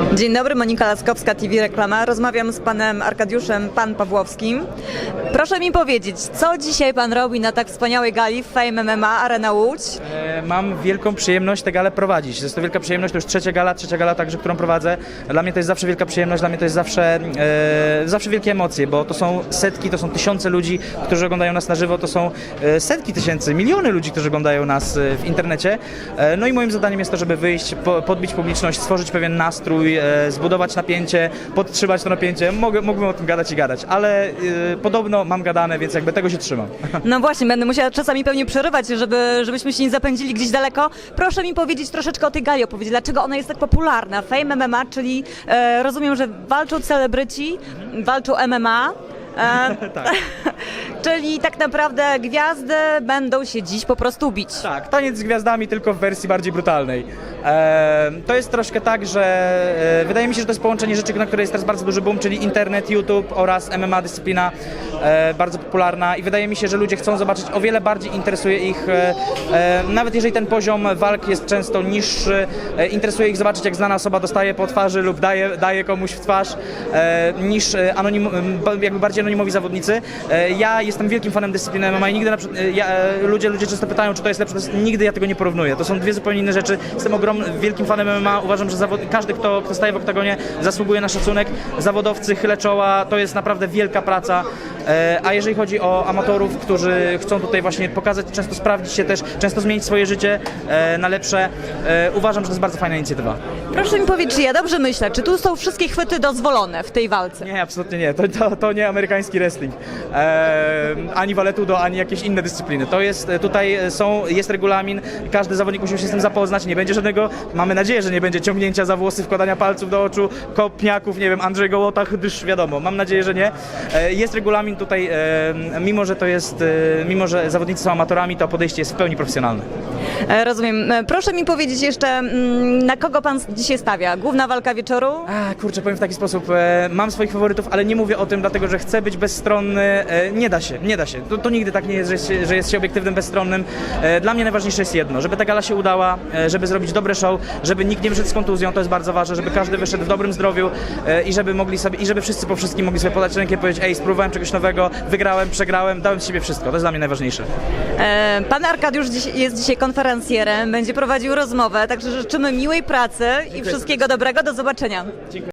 Dzień dobry, Monika Laskowska, TV Reklama. Rozmawiam z panem Arkadiuszem Pan Pawłowskim. Proszę mi powiedzieć, co dzisiaj pan robi na tak wspaniałej gali Fame MMA Arena Łódź? E, Mam wielką przyjemność tę galę prowadzić. Jest to wielka przyjemność, to już trzecia gala, trzecia gala także, którą prowadzę. Dla mnie to jest zawsze wielka przyjemność, dla mnie to jest zawsze, e, zawsze wielkie emocje, bo to są setki, to są tysiące ludzi, którzy oglądają nas na żywo, to są e, setki tysięcy, miliony ludzi, którzy oglądają nas e, w internecie. No i moim zadaniem jest to, żeby wyjść, po, podbić publiczność, stworzyć pewien nastrój, e, zbudować napięcie, podtrzymać to napięcie. Mogę, mógłbym o tym gadać i gadać, ale e, podobno mam gadane, więc jakby tego się trzymam. No właśnie, będę musiała czasami pewnie przerywać, żeby, żebyśmy się nie zapędzili gdzieś daleko. Proszę mi powiedzieć troszeczkę o tej gali, opowiedzieć, dlaczego ona jest tak popularna. Fame MMA, czyli e, rozumiem, że walczą celebryci, walczą MMA. E, czyli tak naprawdę gwiazdy będą się dziś po prostu bić. Tak, taniec z gwiazdami, tylko w wersji bardziej brutalnej. E, to jest troszkę tak, że e, wydaje mi się, że to jest połączenie rzeczy, na które jest teraz bardzo duży boom, czyli internet, YouTube oraz MMA dyscyplina e, bardzo popularna i wydaje mi się, że ludzie chcą zobaczyć, o wiele bardziej interesuje ich, e, e, nawet jeżeli ten poziom walk jest często niższy, e, interesuje ich zobaczyć, jak znana osoba dostaje po twarzy lub daje, daje komuś w twarz, e, niż e, anonim, jakby bardziej anonimowi zawodnicy. E, ja jestem wielkim fanem dyscypliny MMA i nigdy na przykład, ja, ludzie, ludzie często pytają, czy to jest lepsze, to jest, nigdy ja tego nie porównuję. To są dwie zupełnie inne rzeczy. Jestem ogromnym, wielkim fanem MMA. Uważam, że zawod, każdy, kto, kto staje w oktagonie, zasługuje na szacunek. Zawodowcy, chylę czoła, to jest naprawdę wielka praca. E, a jeżeli chodzi o amatorów, którzy chcą tutaj właśnie pokazać, często sprawdzić się też, często zmienić swoje życie e, na lepsze, e, uważam, że to jest bardzo fajna inicjatywa. Proszę mi powiedzieć, czy ja dobrze myślę, czy tu są wszystkie chwyty dozwolone w tej walce? Nie, absolutnie nie. To, to, to nie amerykański wrestling. Ani valetudo, ani jakieś inne dyscypliny. To jest, tutaj są, jest regulamin, każdy zawodnik musi się z tym zapoznać, nie będzie żadnego, mamy nadzieję, że nie będzie ciągnięcia za włosy, wkładania palców do oczu, kopniaków, nie wiem, Andrzej Gołota, gdyż wiadomo, mam nadzieję, że nie. Jest regulamin tutaj, e, mimo że to jest, e, mimo że zawodnicy są amatorami, to podejście jest w pełni profesjonalne. E, Rozumiem. Proszę mi powiedzieć jeszcze, mm, na kogo pan dzisiaj stawia? Główna walka wieczoru? A, kurczę, powiem w taki sposób, mam swoich faworytów, ale nie mówię o tym, dlatego że chcę być bezstronny. Nie da się, nie da się. To, to nigdy tak nie jest, że, jest się- że jest się obiektywnym, bezstronnym. Dla mnie najważniejsze jest jedno, żeby ta gala się udała, żeby zrobić dobre show, żeby nikt nie wyszedł z kontuzją, to jest bardzo ważne, żeby każdy wyszedł w dobrym zdrowiu i żeby mogli sobie, i żeby wszyscy po wszystkim mogli sobie podać rękę i powiedzieć, ej, spróbowałem czegoś nowego, wygrałem, przegrałem, dałem z siebie wszystko. To jest dla mnie najważniejsze. E, Pan Arkadiusz jest dzisiaj konferencjerem, będzie prowadził rozmowę, także życzymy miłej pracy i wszystkiego dobrego. Do zobaczenia. Dziękuję.